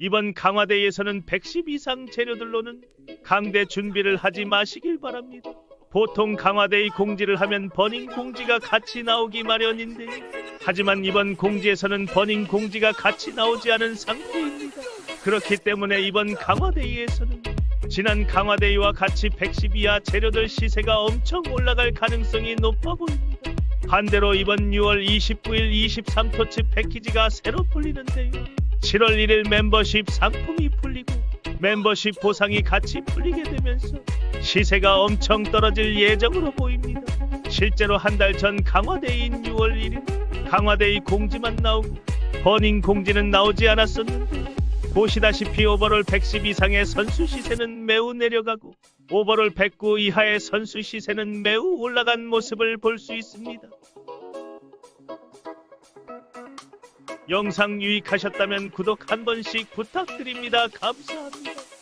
이번 강화대에서는 110 이상 재료들로는 강대 준비를 하지 마시길 바랍니다. 보통 강화대의 공지를 하면 버닝 공지가 같이 나오기 마련인데 하지만 이번 공지에서는 버닝 공지가 같이 나오지 않은 상태입니다. 그렇기 때문에 이번 강화대회에서는 지난 강화대회와 같이 110 이하 재료들 시세가 엄청 올라갈 가능성이 높아 보입니다. 반대로 이번 6월 29일 23토치 패키지가 새로 풀리는데요. 7월 1일 멤버십 상품이 풀리고 멤버십 보상이 같이 풀리게 되면서 시세가 엄청 떨어질 예정으로 보입니다. 실제로 한 달 전 강화대인 6월 1일 강화대의 공지만 나오고 버닝 공지는 나오지 않았었는데 보시다시피 오버롤 110 이상의 선수 시세는 매우 내려가고 오버롤 109 이하의 선수 시세는 매우 올라간 모습을 볼 수 있습니다. 영상 유익하셨다면 구독 한 번씩 부탁드립니다. 감사합니다.